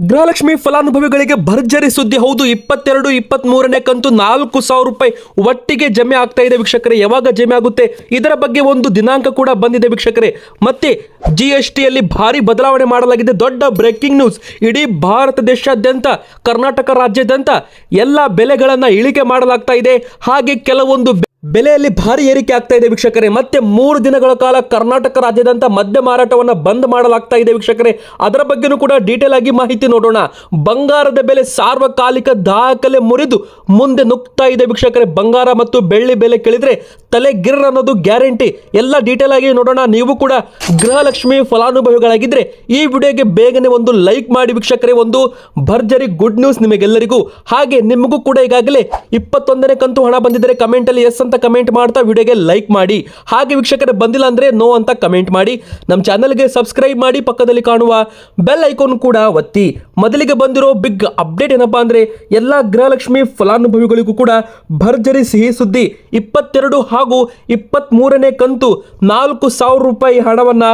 ಗೃಹಲಕ್ಷ್ಮಿ ಫಲಾನುಭವಿಗಳಿಗೆ ಭರ್ಜರಿ ಸುದ್ದಿ. ಹೌದು, ಇಪ್ಪತ್ತೆರಡು ಇಪ್ಪತ್ತ್ ಮೂರನೇ ಕಂತು ನಾಲ್ಕು ಸಾವಿರ ರೂಪಾಯಿ ಒಟ್ಟಿಗೆ ಜಮೆ ಆಗ್ತಾ ಇದೆ ವೀಕ್ಷಕರೇ. ಯಾವಾಗ ಜಮೆ ಆಗುತ್ತೆ? ಇದರ ಬಗ್ಗೆ ಒಂದು ದಿನಾಂಕ ಕೂಡ ಬಂದಿದೆ ವೀಕ್ಷಕರೇ. ಮತ್ತೆ ಜಿ ಎಸ್ ಟಿಯಲ್ಲಿ ಭಾರಿ ಬದಲಾವಣೆ ಮಾಡಲಾಗಿದೆ. ದೊಡ್ಡ ಬ್ರೇಕಿಂಗ್ ನ್ಯೂಸ್ ಇಡೀ ಭಾರತ ದೇಶಾದ್ಯಂತ, ಕರ್ನಾಟಕ ರಾಜ್ಯಾದ್ಯಂತ ಎಲ್ಲ ಬೆಲೆಗಳನ್ನು ಇಳಿಕೆ ಮಾಡಲಾಗ್ತಾ ಇದೆ. ಹಾಗೆ ಕೆಲವೊಂದು ಬೆಲೆಯಲ್ಲಿ ಭಾರಿ ಏರಿಕೆ ಆಗ್ತಾ ಇದೆ ವೀಕ್ಷಕರೇ. ಮತ್ತೆ ಮೂರು ದಿನಗಳ ಕಾಲ ಕರ್ನಾಟಕ ರಾಜ್ಯದಂತ ಮದ್ಯ ಮಾರಾಟವನ್ನು ಬಂದ್ ಮಾಡಲಾಗ್ತಾ ಇದೆ ವೀಕ್ಷಕರೇ. ಅದರ ಬಗ್ಗೆನೂ ಕೂಡ ಡೀಟೇಲ್ ಆಗಿ ಮಾಹಿತಿ ನೋಡೋಣ. ಬಂಗಾರದ ಬೆಲೆ ಸಾರ್ವಕಾಲಿಕ ದಾಖಲೆ ಮುರಿದು ಮುಂದೆ ನುಗ್ತಾ ಇದೆ ವೀಕ್ಷಕರೇ. ಬಂಗಾರ ಮತ್ತು ಬೆಳ್ಳಿ ಬೆಲೆ ಕೇಳಿದ್ರೆ ತಲೆ ಗಿರ್ ಅನ್ನೋದು ಗ್ಯಾರಂಟಿ. ಎಲ್ಲ ಡೀಟೇಲ್ ಆಗಿ ನೋಡೋಣ. ನೀವು ಕೂಡ ಗೃಹಲಕ್ಷ್ಮಿ ಫಲಾನುಭವಿಗಳಾಗಿದ್ರೆ ಈ ವಿಡಿಯೋಗೆ ಬೇಗನೆ ಒಂದು ಲೈಕ್ ಮಾಡಿ ವೀಕ್ಷಕರೇ. ಒಂದು ಭರ್ಜರಿ ಗುಡ್ ನ್ಯೂಸ್ ನಿಮಗೆಲ್ಲರಿಗೂ. ಹಾಗೆ ನಿಮಗೂ ಕೂಡ ಈಗಾಗಲೇ ಇಪ್ಪತ್ತೊಂದನೇ ಕಂತು ಹಣ ಬಂದಿದ್ದರೆ ಕಮೆಂಟ್ ಅಲ್ಲಿ ಎಸ್ ಅಂತ ಕಮೆಂಟ್ ಮಾಡ್ತಾ ವಿಡಿಯೋಗೆ ಲೈಕ್ ಮಾಡಿ. ಹಾಗೆ ವೀಕ್ಷಕರೇ, ಬಂದಿಲ್ಲ ಅಂದ್ರೆ ನೋ ಅಂತ ಕಮೆಂಟ್ ಮಾಡಿ. ನಮ್ಮ ಚಾನಲ್ಗೆ ಸಬ್ಸ್ಕ್ರೈಬ್ ಮಾಡಿ. ಪಕ್ಕದಲ್ಲಿ ಕಾಣುವ ಬೆಲ್ ಐಕಾನ್ ಕೂಡ ಒತ್ತಿ. ಮೊದಲಿಗೆ ಬಂದಿರೋ ಬಿಗ್ ಅಪ್ಡೇಟ್ ಏನಪ್ಪಾ ಅಂದ್ರೆ, ಎಲ್ಲ ಗೃಹಲಕ್ಷ್ಮಿ ಫಲಾನುಭವಿಗಳಿಗೂ ಕೂಡ ಭರ್ಜರಿ ಸಿಹಿ ಸುದ್ದಿ ಇಪ್ಪತ್ತೆರಡು ಹಾಗೂ ಇಪ್ಪತ್ತ್ ಮೂರನೇ ಕಂತು ನಾಲ್ಕು ಸಾವಿರ ರೂಪಾಯಿ ಹಣವನ್ನ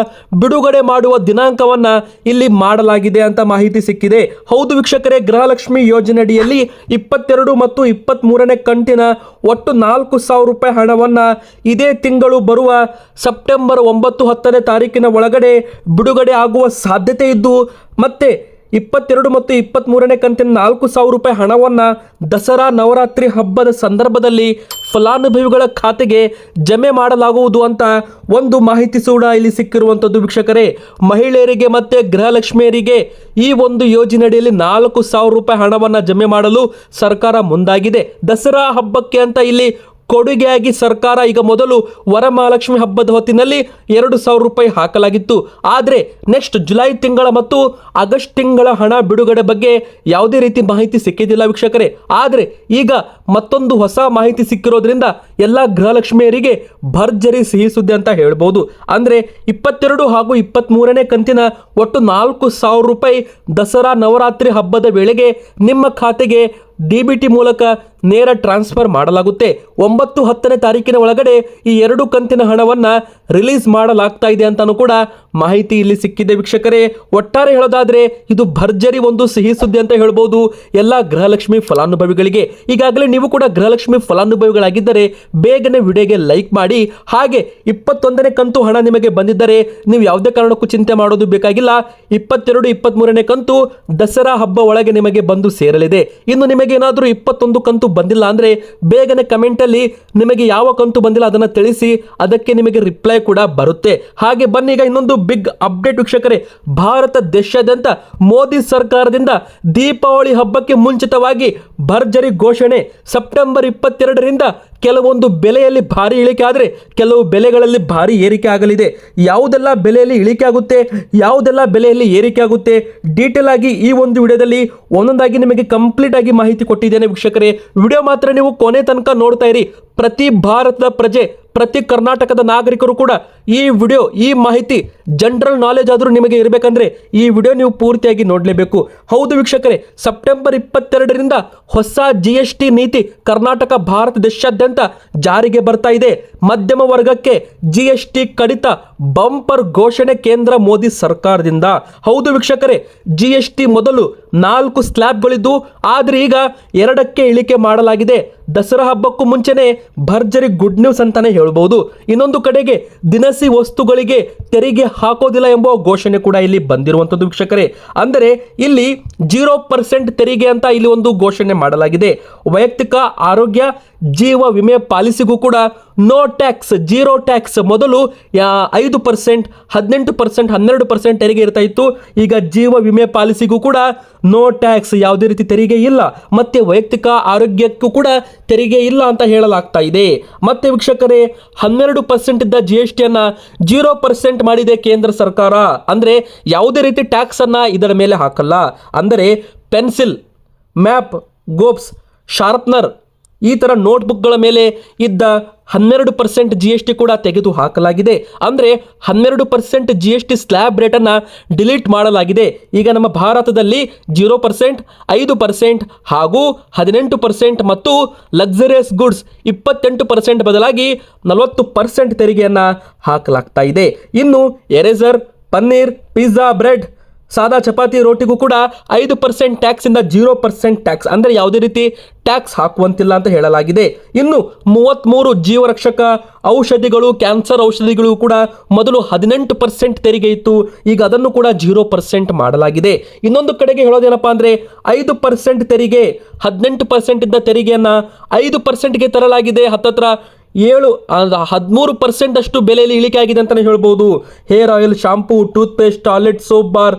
ಬಿಡುಗಡೆ ಮಾಡುವ ದಿನಾಂಕವನ್ನ ಇಲ್ಲಿ ಮಾಡಲಾಗಿದೆ ಅಂತ ಮಾಹಿತಿ ಸಿಕ್ಕಿದೆ. ಹೌದು ವೀಕ್ಷಕರೇ, ಗೃಹಲಕ್ಷ್ಮಿ ಯೋಜನೆಯಡಿಯಲ್ಲಿ ಇಪ್ಪತ್ತೆರಡು ಮತ್ತು ಇಪ್ಪತ್ತ್ ಮೂರನೇ ಕಂತಿನ ಒಟ್ಟು ನಾಲ್ಕು ಸಾವಿರ ರೂಪಾಯಿ ಹಣವನ್ನ ಇದೇ ತಿಂಗಳು ಬರುವ ಸೆಪ್ಟೆಂಬರ್ ಒಂಬತ್ತು ಹತ್ತನೇ ತಾರೀಕಿನ ಒಳಗಡೆ ಬಿಡುಗಡೆ ಆಗುವ ಸಾಧ್ಯತೆ ಇದ್ದು, ಮತ್ತೆ ಇಪ್ಪತ್ತೆರಡು ಮತ್ತು ಇಪ್ಪತ್ತ್ಮೂರನೇ ಕಂತಿನ ನಾಲ್ಕು ಸಾವಿರ ರೂಪಾಯಿ ಹಣವನ್ನು ದಸರಾ ನವರಾತ್ರಿ ಹಬ್ಬದ ಸಂದರ್ಭದಲ್ಲಿ ಫಲಾನುಭವಿಗಳ ಖಾತೆಗೆ ಜಮೆ ಮಾಡಲಾಗುವುದು ಅಂತ ಒಂದು ಮಾಹಿತಿ ಕೂಡ ಇಲ್ಲಿ ಸಿಕ್ಕಿರುವಂಥದ್ದು ವೀಕ್ಷಕರೇ. ಮಹಿಳೆಯರಿಗೆ ಮತ್ತು ಗೃಹಲಕ್ಷ್ಮಿಯರಿಗೆ ಈ ಒಂದು ಯೋಜನೆಯಡಿಯಲ್ಲಿ ನಾಲ್ಕು ಸಾವಿರ ರೂಪಾಯಿ ಹಣವನ್ನು ಜಮೆ ಮಾಡಲು ಸರ್ಕಾರ ಮುಂದಾಗಿದೆ. ದಸರಾ ಹಬ್ಬಕ್ಕೆ ಅಂತ ಇಲ್ಲಿ ಕೊಡುಗೆಯಾಗಿ ಸರ್ಕಾರ ಈಗ ಮೊದಲು ವರಮಹಾಲಕ್ಷ್ಮಿ ಹಬ್ಬದ ಹೊತ್ತಿನಲ್ಲಿ ಎರಡು ಸಾವಿರ ರೂಪಾಯಿ ಹಾಕಲಾಗಿತ್ತು. ಆದರೆ ನೆಕ್ಸ್ಟ್ ಜುಲೈ ತಿಂಗಳ ಮತ್ತು ಆಗಸ್ಟ್ ತಿಂಗಳ ಹಣ ಬಿಡುಗಡೆ ಬಗ್ಗೆ ಯಾವುದೇ ರೀತಿ ಮಾಹಿತಿ ಸಿಕ್ಕಿದ್ದಿಲ್ಲ ವೀಕ್ಷಕರೇ. ಆದರೆ ಈಗ ಮತ್ತೊಂದು ಹೊಸ ಮಾಹಿತಿ ಸಿಕ್ಕಿರೋದ್ರಿಂದ ಎಲ್ಲ ಗೃಹಲಕ್ಷ್ಮಿಯರಿಗೆ ಭರ್ಜರಿ ಸಿಹಿ ಸುದ್ದಿ ಅಂತ ಹೇಳ್ಬೋದು. ಅಂದರೆ ಇಪ್ಪತ್ತೆರಡು ಹಾಗೂ ಇಪ್ಪತ್ತ್ಮೂರನೇ ಕಂತಿನ ಒಟ್ಟು ನಾಲ್ಕು ಸಾವಿರ ರೂಪಾಯಿ ದಸರಾ ನವರಾತ್ರಿ ಹಬ್ಬದ ವೇಳೆಗೆ ನಿಮ್ಮ ಖಾತೆಗೆ ಡಿ ಬಿ ಟಿ ಮೂಲಕ ನೇರ ಟ್ರಾನ್ಸ್ಫರ್ ಮಾಡಲಾಗುತ್ತೆ. ಒಂಬತ್ತು ಹತ್ತನೇ ತಾರೀಕಿನ ಒಳಗಡೆ ಈ ಎರಡು ಕಂತಿನ ಹಣವನ್ನು ರಿಲೀಸ್ ಮಾಡಲಾಗ್ತಾ ಇದೆ ಅಂತಲೂ ಕೂಡ ಮಾಹಿತಿ ಇಲ್ಲಿ ಸಿಕ್ಕಿದೆ ವೀಕ್ಷಕರೇ. ಒಟ್ಟಾರೆ ಹೇಳೋದಾದ್ರೆ ಇದು ಭರ್ಜರಿ ಒಂದು ಸಿಹಿ ಸುದ್ದಿ ಅಂತ ಹೇಳ್ಬೋದು. ಎಲ್ಲ ಗೃಹಲಕ್ಷ್ಮಿ ಫಲಾನುಭವಿಗಳಿಗೆ. ಈಗಾಗಲೇ ನೀವು ಕೂಡ ಗೃಹಲಕ್ಷ್ಮಿ ಫಲಾನುಭವಿಗಳಾಗಿದ್ದರೆ ಬೇಗನೆ ವಿಡಿಯೋಗೆ ಲೈಕ್ ಮಾಡಿ. ಹಾಗೆ ಇಪ್ಪತ್ತೊಂದನೇ ಕಂತು ಹಣ ನಿಮಗೆ ಬಂದಿದ್ದರೆ ನೀವು ಯಾವುದೇ ಕಾರಣಕ್ಕೂ ಚಿಂತೆ ಮಾಡೋದು ಬೇಕಾಗಿಲ್ಲ. ಇಪ್ಪತ್ತೆರಡು ಇಪ್ಪತ್ತ್ಮೂರನೇ ಕಂತು ದಸರಾ ಹಬ್ಬ ಒಳಗೆ ನಿಮಗೆ ಬಂದು ಸೇರಲಿದೆ. ಇನ್ನು ನಿಮಗೆ ಏನಾದರೂ ಇಪ್ಪತ್ತೊಂದು ಕಂತು ಬಂದಿಲ್ಲ ಅಂದರೆ ಬೇಗನೆ ಕಮೆಂಟಲ್ಲಿ ನಿಮಗೆ ಯಾವ ಕಂತು ಬಂದಿಲ್ಲ ಅದನ್ನು ತಿಳಿಸಿ, ಅದಕ್ಕೆ ನಿಮಗೆ ರಿಪ್ಲೈ ಕೂಡ ಬರುತ್ತೆ. ಹಾಗೆ ಬನ್ನಿ, ಈಗ ಇನ್ನೊಂದು ಬಿಗ್ ಅಪ್ಡೇಟ್ ವೀಕ್ಷಕರೇ ಭಾರತ ದೇಶಾದ್ಯಂತ ಮೋದಿ ಸರ್ಕಾರದಿಂದ ದೀಪಾವಳಿ ಹಬ್ಬಕ್ಕೆ ಮುಂಚಿತವಾಗಿ ಭರ್ಜರಿ ಘೋಷಣೆ ಸೆಪ್ಟೆಂಬರ್ ಇಪ್ಪತ್ತೆರಡರಿಂದ ಕೆಲವೊಂದು ಬೆಲೆಯಲ್ಲಿ ಭಾರಿ ಇಳಿಕೆ ಆದರೆ ಕೆಲವು ಬೆಲೆಗಳಲ್ಲಿ ಭಾರಿ ಏರಿಕೆ ಆಗಲಿದೆ. ಯಾವುದೆಲ್ಲ ಬೆಲೆಯಲ್ಲಿ ಇಳಿಕೆ ಆಗುತ್ತೆ, ಯಾವುದೆಲ್ಲ ಬೆಲೆಯಲ್ಲಿ ಏರಿಕೆ ಆಗುತ್ತೆ ಡೀಟೇಲ್ ಆಗಿ ಈ ಒಂದು ವಿಡಿಯೋದಲ್ಲಿ ಒಂದೊಂದಾಗಿ ನಿಮಗೆ ಕಂಪ್ಲೀಟ್ ಆಗಿ ಮಾಹಿತಿ ಕೊಟ್ಟಿದ್ದೇನೆ ವೀಕ್ಷಕರೇ. ವಿಡಿಯೋ ಮಾತ್ರ ನೀವು ಕೊನೆ ತನಕ ನೋಡ್ತಾ ಇರಿ. ಪ್ರತಿ ಭಾರತದ ಪ್ರಜೆ, ಪ್ರತಿ ಕರ್ನಾಟಕದ ನಾಗರಿಕರು ಕೂಡ ಈ ವಿಡಿಯೋ, ಈ ಮಾಹಿತಿ ಜನರಲ್ ನಾಲೆಜ್ ಆದರೂ ನಿಮಗೆ ಇರಬೇಕಂದ್ರೆ ಈ ವಿಡಿಯೋ ನೀವು ಪೂರ್ತಿಯಾಗಿ ನೋಡಲೇಬೇಕು. ಹೌದು ವೀಕ್ಷಕರೇ, ಸೆಪ್ಟೆಂಬರ್ ಇಪ್ಪತ್ತೆರಡರಿಂದ ಹೊಸ ಜಿ ಎಸ್ ಟಿ ನೀತಿ ಕರ್ನಾಟಕ ಭಾರತ ದೇಶಾದ್ಯಂತ ಜಾರಿಗೆ ಬರ್ತಾ ಇದೆ. ಮಧ್ಯಮ ವರ್ಗಕ್ಕೆ ಜಿ ಎಸ್ ಟಿ ಕಡಿತ ಬಂಪರ್ ಘೋಷಣೆ ಕೇಂದ್ರ ಮೋದಿ ಸರ್ಕಾರದಿಂದ. ಹೌದು ವೀಕ್ಷಕರೇ ಜಿ ಮೊದಲು ನಾಲ್ಕು ಸ್ಲ್ಯಾಬ್ಗಳಿದ್ದು, ಆದರೆ ಈಗ ಎರಡಕ್ಕೆ ಇಳಿಕೆ ಮಾಡಲಾಗಿದೆ. ದಸರಾ ಹಬ್ಬಕ್ಕೂ ಮುಂಚೆನೆ ಭರ್ಜರಿ ಗುಡ್ ನ್ಯೂಸ್ ಅಂತಾನೆ ಹೇಳ್ಬೋದು. ಇನ್ನೊಂದು ಕಡೆಗೆ ದಿನಸಿ ವಸ್ತುಗಳಿಗೆ ತೆರಿಗೆ ಹಾಕೋದಿಲ್ಲ ಎಂಬ ಘೋಷಣೆ ಕೂಡ ಇಲ್ಲಿ ಬಂದಿರುವಂಥದ್ದು ವೀಕ್ಷಕರೇ. ಅಂದರೆ ಇಲ್ಲಿ ಜೀರೋ ಪರ್ಸೆಂಟ್ ತೆರಿಗೆ ಅಂತ ಇಲ್ಲಿ ಒಂದು ಘೋಷಣೆ ಮಾಡಲಾಗಿದೆ. ವೈಯಕ್ತಿಕ ಆರೋಗ್ಯ, ಜೀವ ವಿಮೆ ಪಾಲಿಸಿಗೂ ಕೂಡ ನೋ ಟ್ಯಾಕ್ಸ್, ಜೀರೋ ಟ್ಯಾಕ್ಸ್. ಮೊದಲು ಐದು ಪರ್ಸೆಂಟ್, ಹದಿನೆಂಟು ಪರ್ಸೆಂಟ್, ಹನ್ನೆರಡು ಪರ್ಸೆಂಟ್ ತೆರಿಗೆ ಇರ್ತಾ ಇತ್ತು. ಈಗ ಜೀವ ವಿಮೆ ಪಾಲಿಸಿಗೂ ಕೂಡ ನೋ ಟ್ಯಾಕ್ಸ್ ಯಾವುದೇ ರೀತಿ ತೆರಿಗೆ ಇಲ್ಲ. ಮತ್ತೆ ವೈಯಕ್ತಿಕ ಆರೋಗ್ಯಕ್ಕೂ ಕೂಡ ತೆರಿಗೆ ಇಲ್ಲ ಅಂತ ಹೇಳಲಾಗ್ತಾ ಇದೆ. ಮತ್ತೆ ವೀಕ್ಷಕರೇ, ಹನ್ನೆರಡು ಪರ್ಸೆಂಟ್ ಇದ್ದ ಜಿ ಎಸ್ ಟಿಯನ್ನು ಜೀರೋ ಪರ್ಸೆಂಟ್ ಮಾಡಿದೆ ಕೇಂದ್ರ ಸರ್ಕಾರ. ಅಂದರೆ ಯಾವುದೇ ರೀತಿ ಟ್ಯಾಕ್ಸನ್ನು ಇದರ ಮೇಲೆ ಹಾಕಲ್ಲ. ಅಂದರೆ ಪೆನ್ಸಿಲ್ ಮ್ಯಾಪ್ ಗೋಪ್ಸ್ ಶಾರ್ಪ್ನರ್ ಈ ಥರ ನೋಟ್ಬುಕ್ಗಳ ಮೇಲೆ ಇದ್ದ ಹನ್ನೆರಡು ಪರ್ಸೆಂಟ್ ಜಿ ಎಸ್ ಟಿ ಕೂಡ ತೆಗೆದು ಹಾಕಲಾಗಿದೆ. ಅಂದರೆ ಹನ್ನೆರಡು percent G S T slab ರೇಟನ್ನು delete ಮಾಡಲಾಗಿದೆ. ಈಗ ನಮ್ಮ ಭಾರತದಲ್ಲಿ ಜೀರೋ ಪರ್ಸೆಂಟ್, ಐದು ಪರ್ಸೆಂಟ್ ಹಾಗೂ ಹದಿನೆಂಟು ಪರ್ಸೆಂಟ್ ಮತ್ತು ಲಕ್ಸರಿಯಸ್ ಗುಡ್ಸ್ ಇಪ್ಪತ್ತೆಂಟು ಪರ್ಸೆಂಟ್ ಬದಲಾಗಿ ನಲವತ್ತು ಪರ್ಸೆಂಟ್ ತೆರಿಗೆಯನ್ನು ಹಾಕಲಾಗ್ತಾ ಇದೆ. ಇನ್ನು ಎರೇಸರ್, ಪನ್ನೀರ್, ಪಿಜ್ಜಾ, ಬ್ರೆಡ್ ಸಾದಾ ಚಪಾತಿ ರೋಟಿಗೂ ಕೂಡ ಐದು ಪರ್ಸೆಂಟ್ ಟ್ಯಾಕ್ಸ್ ಇಂದ ಜೀರೋ ಪರ್ಸೆಂಟ್ ಟ್ಯಾಕ್ಸ್ ಅಂದ್ರೆ ಯಾವುದೇ ರೀತಿ ಟ್ಯಾಕ್ಸ್ ಹಾಕುವಂತಿಲ್ಲ ಅಂತ ಹೇಳಲಾಗಿದೆ. ಇನ್ನು ಮೂವತ್ತ್ಮೂರು ಜೀವರಕ್ಷಕ ಔಷಧಿಗಳು ಕ್ಯಾನ್ಸರ್ ಔಷಧಿಗಳು ಕೂಡ ಮೊದಲು ಹದಿನೆಂಟು ಪರ್ಸೆಂಟ್ ತೆರಿಗೆ ಇತ್ತು. ಈಗ ಅದನ್ನು ಕೂಡ ಜೀರೋ ಪರ್ಸೆಂಟ್ ಮಾಡಲಾಗಿದೆ. ಇನ್ನೊಂದು ಕಡೆಗೆ ಹೇಳೋದೇನಪ್ಪ ಅಂದ್ರೆ ಐದು ಪರ್ಸೆಂಟ್ ತೆರಿಗೆ, ಹದಿನೆಂಟು ಪರ್ಸೆಂಟ್ ಇದ್ದ ತೆರಿಗೆಯನ್ನ ಐದು ಪರ್ಸೆಂಟ್ಗೆ ತರಲಾಗಿದೆ. ಹತ್ತತ್ರ ಏಳು ಹದಿಮೂರು ಪರ್ಸೆಂಟ್ ಅಷ್ಟು ಬೆಲೆಯಲ್ಲಿ ಇಳಿಕೆ ಆಗಿದೆ ಅಂತಲೇ ಹೇಳ್ಬೋದು. Hair oil shampoo toothpaste toilet soap bar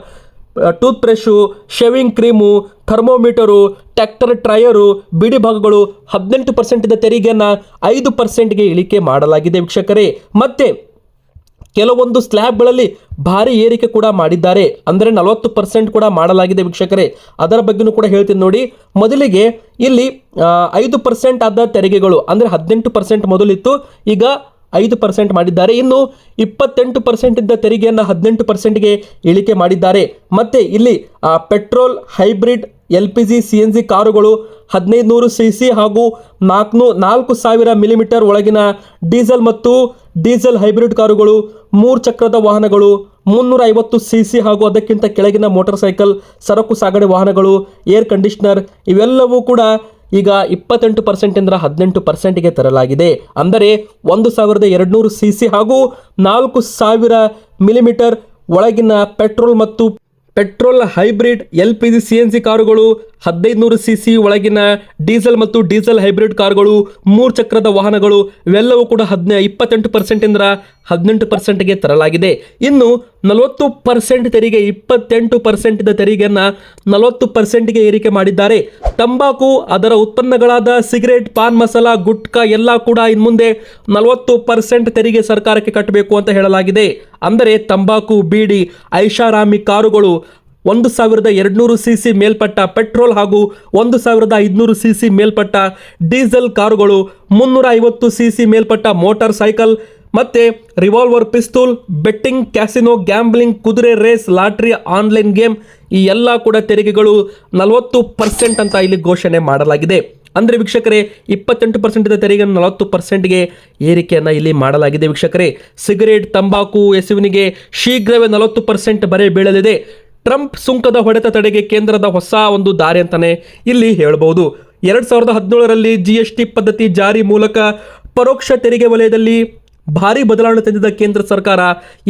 toothbrush shaving cream, thermometer, tractor tyre ಬಿಡಿ ಭಾಗಗಳು ಹದಿನೆಂಟು ಪರ್ಸೆಂಟ್ ಇದ್ದ ತೆರಿಗೆಯನ್ನು ಐದು ಪರ್ಸೆಂಟ್ಗೆ ಇಳಿಕೆ ಮಾಡಲಾಗಿದೆ ವೀಕ್ಷಕರೇ. ಮತ್ತೆ ಕೆಲವೊಂದು ಸ್ಲ್ಯಾಬ್ಗಳಲ್ಲಿ ಭಾರಿ ಏರಿಕೆ ಕೂಡ ಮಾಡಿದ್ದಾರೆ. ಅಂದರೆ ನಲವತ್ತು ಪರ್ಸೆಂಟ್ ಕೂಡ ಮಾಡಲಾಗಿದೆ ವೀಕ್ಷಕರೇ. ಅದರ ಬಗ್ಗೆನೂ ಕೂಡ ಹೇಳ್ತೀನಿ ನೋಡಿ. ಮೊದಲಿಗೆ ಇಲ್ಲಿ ಐದು ಪರ್ಸೆಂಟ್ ಆದ ತೆರಿಗೆಗಳು ಅಂದರೆ ಹದಿನೆಂಟು ಪರ್ಸೆಂಟ್ ಮೊದಲಿತ್ತು. ಈಗ ಐದು ಪರ್ಸೆಂಟ್ ಮಾಡಿದ್ದಾರೆ. ಇನ್ನು ಇಪ್ಪತ್ತೆಂಟು ಪರ್ಸೆಂಟ್ ಇದ್ದ ತೆರಿಗೆಯನ್ನು ಹದಿನೆಂಟು ಪರ್ಸೆಂಟ್ಗೆ ಇಳಿಕೆ ಮಾಡಿದ್ದಾರೆ. ಮತ್ತೆ ಇಲ್ಲಿ petrol, hybrid, L P G, C N G ಕಾರುಗಳು ಹದಿನೈದು ನೂರು ಸಿ ಸಿ ಹಾಗೂ ನಾಲ್ಕುನೂ ನಾಲ್ಕು ಸಾವಿರ ಮಿಲಿಮೀಟರ್ ಒಳಗಿನ ಡೀಸೆಲ್ ಮತ್ತು ಡೀಸೆಲ್ ಹೈಬ್ರಿಡ್ ಕಾರುಗಳು, ಮೂರು ಚಕ್ರದ ವಾಹನಗಳು ಮುನ್ನೂರ ಐವತ್ತು ಸಿ ಸಿ ಹಾಗೂ ಅದಕ್ಕಿಂತ ಕೆಳಗಿನ ಮೋಟಾರ್ ಸೈಕಲ್, ಸರಕು ಸಾಗಣೆ ವಾಹನಗಳು, ಏರ್ ಕಂಡೀಷ್ನರ್ ಇವೆಲ್ಲವೂ ಕೂಡ ಈಗ ಇಪ್ಪತ್ತೆಂಟು ಪರ್ಸೆಂಟಿಂದ ಹದಿನೆಂಟು ಪರ್ಸೆಂಟ್ಗೆ ತರಲಾಗಿದೆ. ಅಂದರೆ ಒಂದು ಸಾವಿರದ ಎರಡುನೂರು ಸಿ ಸಿ ಹಾಗೂ ನಾಲ್ಕು ಸಾವಿರ ಮಿಲಿಮೀಟರ್ ಒಳಗಿನ ಪೆಟ್ರೋಲ್ ಮತ್ತು petrol hybrid L P G C N C ಕಾರುಗಳು ಹದಿನೈದು ಸಿ ಸಿ ಒಳಗಿನ ಡೀಸೆಲ್ ಮತ್ತು ಡೀಸೆಲ್ ಹೈಬ್ರಿಡ್ ಕಾರ್ಗಳು, ಮೂರು ಚಕ್ರದ ವಾಹನಗಳು, ಇವೆಲ್ಲವೂ ಕೂಡ ಹದಿನ, ಇಪ್ಪತ್ತೆಂಟು ಪರ್ಸೆಂಟಿಂದ ಹದಿನೆಂಟು ಪರ್ಸೆಂಟ್ಗೆ ತರಲಾಗಿದೆ. ಇನ್ನು ನಲವತ್ತು ಪರ್ಸೆಂಟ್ ತೆರಿಗೆ, ಇಪ್ಪತ್ತೆಂಟು ಪರ್ಸೆಂಟ್ ತೆರಿಗೆಯನ್ನು ನಲವತ್ತು ಪರ್ಸೆಂಟ್ಗೆ ಏರಿಕೆ ಮಾಡಿದ್ದಾರೆ. ತಂಬಾಕು, ಅದರ ಉತ್ಪನ್ನಗಳಾದ ಸಿಗರೇಟ್, ಪಾನ್ ಮಸಾಲ, ಗುಟ್ಕಾ ಎಲ್ಲ ಕೂಡ ಇನ್ನು ಮುಂದೆ ನಲವತ್ತು ಪರ್ಸೆಂಟ್ ತೆರಿಗೆ ಸರ್ಕಾರಕ್ಕೆ ಕಟ್ಟಬೇಕು ಅಂತ ಹೇಳಲಾಗಿದೆ. ಅಂದರೆ ತಂಬಾಕು, ಬೀಡಿ, ಐಷಾರಾಮಿ ಕಾರುಗಳು ಒಂದು ಸಾವಿರದ ಎರಡುನೂರು ಸಿ ಸಿ ಮೇಲ್ಪಟ್ಟ ಪೆಟ್ರೋಲ್ ಹಾಗೂ ಒಂದು ಸಾವಿರದ ಐದುನೂರು ಸಿ ಸಿ ಮೇಲ್ಪಟ್ಟ ಡೀಸೆಲ್ ಕಾರುಗಳು ಮುನ್ನೂರ ಐವತ್ತು ಸಿ ಸಿ ಮೇಲ್ಪಟ್ಟ ಮೋಟಾರ್ ಸೈಕಲ್ ಮತ್ತೆ revolver pistol, betting, casino, gambling, ಕುದುರೆ ರೇಸ್, ಲಾಟ್ರಿ, ಆನ್ಲೈನ್ ಗೇಮ್ ಈ ಎಲ್ಲ ಕೂಡ ತೆರಿಗೆಗಳು ನಲವತ್ತು ಪರ್ಸೆಂಟ್ ಅಂತ ಇಲ್ಲಿ ಘೋಷಣೆ ಮಾಡಲಾಗಿದೆ. ಅಂದರೆ ವೀಕ್ಷಕರೇ, ಇಪ್ಪತ್ತೆಂಟು ಪರ್ಸೆಂಟಿನ ತೆರಿಗೆಯನ್ನು ತೆರಿಗೆ ನಲವತ್ತು ಪರ್ಸೆಂಟ್ಗೆ ಏರಿಕೆಯನ್ನು ಇಲ್ಲಿ ಮಾಡಲಾಗಿದೆ ವೀಕ್ಷಕರೇ. ಸಿಗರೇಟ್, ತಂಬಾಕು, ಎಸುವಿನಿಗೆ ಶೀಘ್ರವೇ ನಲವತ್ತು ಪರ್ಸೆಂಟ್ ಬರೆ ಬೀಳಲಿದೆ. ಟ್ರಂಪ್ ಸುಂಕದ ಹೊಡೆತ ತಡೆಗೆ ಕೇಂದ್ರದ ಹೊಸ ಒಂದು ದಾರಿ ಅಂತಾನೆ ಇಲ್ಲಿ ಹೇಳಬಹುದು. ಎರಡು ಸಾವಿರದ ಹದಿನೇಳರಲ್ಲಿ ಜಿ ಎಸ್ ಟಿ ಪದ್ಧತಿ ಜಾರಿ ಮೂಲಕ ಪರೋಕ್ಷ ತೆರಿಗೆ ವಲಯದಲ್ಲಿ ಭಾರಿ ಬದಲಾವಣೆ ತಂದಿದ್ದ ಕೇಂದ್ರ ಸರ್ಕಾರ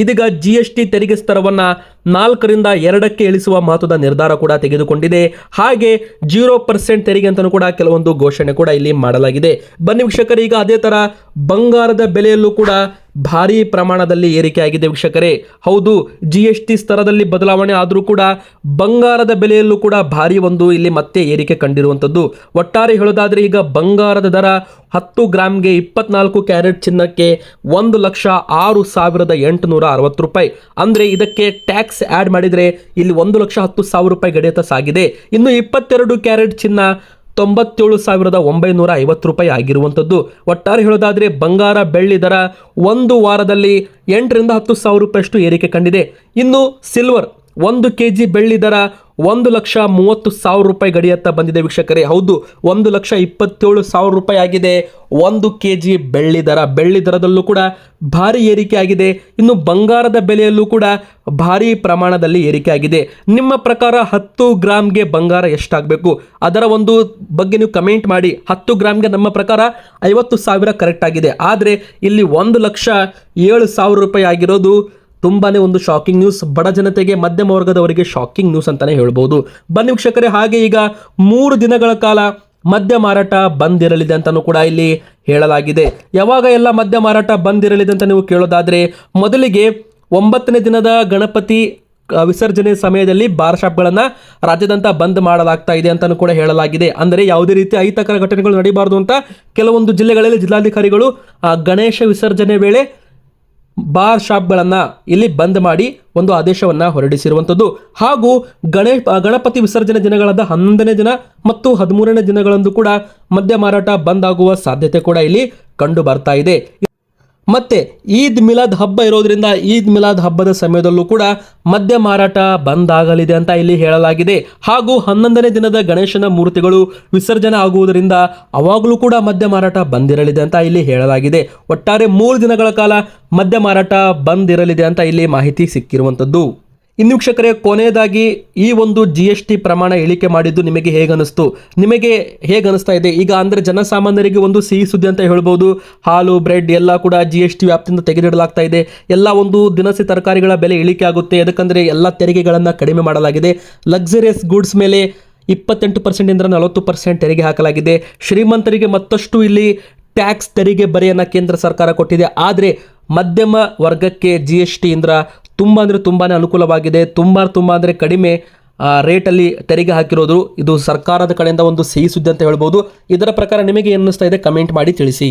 ಇದೀಗ ಜಿ ಎಸ್ ಟಿ ತೆರಿಗೆ ಸ್ತರವನ್ನು ನಾಲ್ಕರಿಂದ ಎರಡಕ್ಕೆ ಇಳಿಸುವ ಮಹತ್ವದ ನಿರ್ಧಾರ ಕೂಡ ತೆಗೆದುಕೊಂಡಿದೆ. ಹಾಗೆ ಜೀರೋ ಪರ್ಸೆಂಟ್ ತೆರಿಗೆ ಅಂತಲೂ ಕೂಡ ಕೆಲವೊಂದು ಘೋಷಣೆ ಕೂಡ ಇಲ್ಲಿ ಮಾಡಲಾಗಿದೆ. ಬನ್ನಿ ವೀಕ್ಷಕರು, ಈಗ ಅದೇ ಥರ ಬಂಗಾರದ ಬೆಲೆಯಲ್ಲೂ ಕೂಡ ಭಾರಿ ಪ್ರಮಾಣದಲ್ಲಿ ಏರಿಕೆಯಾಗಿದೆ ವೀಕ್ಷಕರೇ. ಹೌದು ಜಿ ಎಸ್ ಟಿ ಸ್ತರದಲ್ಲಿ ಬದಲಾವಣೆ ಆದರೂ ಕೂಡ ಬಂಗಾರದ ಬೆಲೆಯಲ್ಲೂ ಕೂಡ ಭಾರಿ ಒಂದು ಇಲ್ಲಿ ಮತ್ತೆ ಏರಿಕೆ ಕಂಡಿರುವಂಥದ್ದು. ಒಟ್ಟಾರೆ ಹೇಳೋದಾದರೆ ಈಗ ಬಂಗಾರದ ದರ ಹತ್ತು ಗ್ರಾಮ್ಗೆ ಇಪ್ಪತ್ನಾಲ್ಕು ಕ್ಯಾರೆಟ್ ಚಿನ್ನಕ್ಕೆ ಒಂದು ಲಕ್ಷ ಆರು ಸಾವಿರದ ಎಂಟುನೂರ ಅರವತ್ತು ರೂಪಾಯಿ. ಅಂದರೆ ಇದಕ್ಕೆ ಟ್ಯಾಕ್ಸ್ ಆ್ಯಡ್ ಮಾಡಿದರೆ ಇಲ್ಲಿ ಒಂದು ಲಕ್ಷ ಹತ್ತು ಸಾವಿರ ರೂಪಾಯಿ ಗಡಿಯತ್ತ ಸಾಗಿದೆ. ಇನ್ನು ಇಪ್ಪತ್ತೆರಡು ಕ್ಯಾರೆಟ್ ಚಿನ್ನ ತೊಂಬತ್ತೇಳು ಸಾವಿರದ ಒಂಬೈನೂರ ಐವತ್ತು ರೂಪಾಯಿ ಆಗಿರುವಂಥದ್ದು. ಒಟ್ಟಾರೆ ಹೇಳೋದಾದರೆ ಬಂಗಾರ ಬೆಳ್ಳಿ ದರ ಒಂದು ವಾರದಲ್ಲಿ ಎಂಟರಿಂದ ಹತ್ತು ಸಾವಿರ ರೂಪಾಯಿಯಷ್ಟು ಏರಿಕೆ ಕಂಡಿದೆ. ಇನ್ನು ಸಿಲ್ವರ್ ಒಂದು ಕೆ ಜಿ ಬೆಳ್ಳಿ ದರ ಒಂದು ಲಕ್ಷ ಮೂವತ್ತು ಸಾವಿರ ರೂಪಾಯಿ ಗಡಿಯತ್ತ ಬಂದಿದೆ ವೀಕ್ಷಕರೇ. ಹೌದು, ಒಂದು ಲಕ್ಷ ಇಪ್ಪತ್ತೇಳು ಸಾವಿರ ರೂಪಾಯಿ ಆಗಿದೆ. ಒಂದು ಕೆ ಜಿ ಬೆಳ್ಳಿ ದರ. ಬೆಳ್ಳಿ ದರದಲ್ಲೂ ಕೂಡ ಭಾರಿ ಏರಿಕೆ ಆಗಿದೆ. ಇನ್ನು ಬಂಗಾರದ ಬೆಲೆಯಲ್ಲೂ ಕೂಡ ಭಾರಿ ಪ್ರಮಾಣದಲ್ಲಿ ಏರಿಕೆ ಆಗಿದೆ. ನಿಮ್ಮ ಪ್ರಕಾರ ಹತ್ತು ಗ್ರಾಮ್ಗೆ ಬಂಗಾರ ಎಷ್ಟಾಗಬೇಕು? ಅದರ ಒಂದು ಬಗ್ಗೆ ನೀವು ಕಮೆಂಟ್ ಮಾಡಿ. ಹತ್ತು ಗ್ರಾಮ್ಗೆ ನಮ್ಮ ಪ್ರಕಾರ ಐವತ್ತು ಸಾವಿರ ಕರೆಕ್ಟ್ ಆಗಿದೆ. ಆದರೆ ಇಲ್ಲಿ ಒಂದು ಲಕ್ಷ ಏಳು ಸಾವಿರ ರೂಪಾಯಿ ಆಗಿರೋದು ತುಂಬಾನೇ ಒಂದು ಶಾಕಿಂಗ್ ನ್ಯೂಸ್ ಬಡ ಜನತೆಗೆ ಮಧ್ಯಮ ವರ್ಗದವರಿಗೆ ಶಾಕಿಂಗ್ ನ್ಯೂಸ್ ಅಂತಾನೆ ಹೇಳ್ಬೋದು. ಬನ್ನಿ ವೀಕ್ಷಕರೇ, ಹಾಗೆ ಈಗ ಮೂರು ದಿನಗಳ ಕಾಲ ಮದ್ಯ ಮಾರಾಟ ಬಂದ್ ಇರಲಿದೆ ಅಂತಾನೂ ಕೂಡ ಇಲ್ಲಿ ಹೇಳಲಾಗಿದೆ. ಯಾವಾಗ ಎಲ್ಲ ಮದ್ಯ ಮಾರಾಟ ಬಂದ್ ಇರಲಿದೆ ಅಂತ ನೀವು ಕೇಳೋದಾದ್ರೆ, ಮೊದಲಿಗೆ ಒಂಬತ್ತನೇ ದಿನದ ಗಣಪತಿ ವಿಸರ್ಜನೆ ಸಮಯದಲ್ಲಿ ಬಾರ್ ಶಾಪ್ಗಳನ್ನು ರಾಜ್ಯದಂತ ಬಂದ್ ಮಾಡಲಾಗ್ತಾ ಇದೆ ಅಂತಾನೂ ಕೂಡ ಹೇಳಲಾಗಿದೆ. ಅಂದರೆ ಯಾವುದೇ ರೀತಿ ಅಹಿತಕರ ಘಟನೆಗಳು ನಡೀಬಾರದು ಅಂತ ಕೆಲವೊಂದು ಜಿಲ್ಲೆಗಳಲ್ಲಿ ಜಿಲ್ಲಾಧಿಕಾರಿಗಳು ಗಣೇಶ ವಿಸರ್ಜನೆ ವೇಳೆ ಬಾರ್ ಶಾಪ್ಗಳನ್ನು ಇಲ್ಲಿ ಬಂದ್ ಮಾಡಿ ಒಂದು ಆದೇಶವನ್ನು ಹೊರಡಿಸಿರುವಂಥದ್ದು. ಹಾಗೂ ಗಣೇಶ ಗಣಪತಿ ವಿಸರ್ಜನೆ ದಿನಗಳಾದ ಹನ್ನೊಂದನೇ ದಿನ ಮತ್ತು ಹದಿಮೂರನೇ ದಿನಗಳಂದು ಕೂಡ ಮದ್ಯ ಮಾರಾಟ ಬಂದ್ ಆಗುವ ಸಾಧ್ಯತೆ ಕೂಡ ಇಲ್ಲಿ ಕಂಡು ಬರ್ತಾ ಇದೆ. ಮತ್ತೆ ಈದ್ ಮಿಲಾದ್ ಹಬ್ಬ ಇರೋದ್ರಿಂದ ಈದ್ ಮಿಲಾದ್ ಹಬ್ಬದ ಸಮಯದಲ್ಲೂ ಕೂಡ ಮದ್ಯ ಮಾರಾಟ ಬಂದ್ ಆಗಲಿದೆ ಅಂತ ಇಲ್ಲಿ ಹೇಳಲಾಗಿದೆ. ಹಾಗೂ ಹನ್ನೊಂದನೇ ದಿನದ ಗಣೇಶನ ಮೂರ್ತಿಗಳು ವಿಸರ್ಜನೆ ಆಗುವುದರಿಂದ ಅವಾಗಲೂ ಕೂಡ ಮದ್ಯ ಮಾರಾಟ ಬಂದಿರಲಿದೆ ಅಂತ ಇಲ್ಲಿ ಹೇಳಲಾಗಿದೆ. ಒಟ್ಟಾರೆ ಮೂರು ದಿನಗಳ ಕಾಲ ಮದ್ಯ ಮಾರಾಟ ಬಂದಿರಲಿದೆ ಅಂತ ಇಲ್ಲಿ ಮಾಹಿತಿ ಸಿಕ್ಕಿರುವಂಥದ್ದು. ಇನ್ನು ವೀಕ್ಷಕರೇ, ಕೊನೆಯದಾಗಿ ಈ ಒಂದು ಜಿ ಎಸ್ ಟಿ ಪ್ರಮಾಣ ಇಳಿಕೆ ಮಾಡಿದ್ದು ನಿಮಗೆ ಹೇಗೆ ಅನಿಸ್ತು ನಿಮಗೆ ಹೇಗೆ ಅನಿಸ್ತಾ ಇದೆ? ಈಗ ಅಂದರೆ ಜನಸಾಮಾನ್ಯರಿಗೆ ಒಂದು ಸಿಹಿ ಸುದ್ದಿ ಅಂತ ಹೇಳ್ಬೋದು. ಹಾಲು, ಬ್ರೆಡ್ ಎಲ್ಲ ಕೂಡ ಜಿ ಎಸ್ ಟಿ ವ್ಯಾಪ್ತಿಯಿಂದ ತೆಗೆದಿಡಲಾಗ್ತಾ ಇದೆ. ಎಲ್ಲ ಒಂದು ದಿನಸಿ ತರಕಾರಿಗಳ ಬೆಲೆ ಇಳಿಕೆ ಆಗುತ್ತೆ. ಯಾಕಂದರೆ ಎಲ್ಲ ತೆರಿಗೆಗಳನ್ನು ಕಡಿಮೆ ಮಾಡಲಾಗಿದೆ. ಲಕ್ಸರಿಯಸ್ ಗೂಡ್ಸ್ ಮೇಲೆ ಇಪ್ಪತ್ತೆಂಟು ಪರ್ಸೆಂಟಿಂದ ನಲವತ್ತು ಪರ್ಸೆಂಟ್ ತೆರಿಗೆ ಹಾಕಲಾಗಿದೆ. ಶ್ರೀಮಂತರಿಗೆ ಮತ್ತಷ್ಟು ಇಲ್ಲಿ ಟ್ಯಾಕ್ಸ್ ತೆರಿಗೆ ಬರೆಯನ್ನು ಕೇಂದ್ರ ಸರ್ಕಾರ ಕೊಟ್ಟಿದೆ. ಆದರೆ ಮಧ್ಯಮ ವರ್ಗಕ್ಕೆ ಜಿ ಎಸ್ ಟಿಯಿಂದ ತುಂಬ ಅಂದರೆ ತುಂಬಾ ಅನುಕೂಲವಾಗಿದೆ. ತುಂಬ ತುಂಬ ಅಂದರೆ ಕಡಿಮೆ ರೇಟಲ್ಲಿ ತೆರಿಗೆ ಹಾಕಿರೋದು. ಇದು ಸರ್ಕಾರದ ಕಡೆಯಿಂದ ಒಂದು ಸಿಹಿ ಸುದ್ದಿ ಅಂತ ಹೇಳ್ಬೋದು. ಇದರ ಪ್ರಕಾರ ನಿಮಗೆ ಏನು ಅನ್ನಿಸ್ತಾ ಇದೆ ಕಮೆಂಟ್ ಮಾಡಿ ತಿಳಿಸಿ.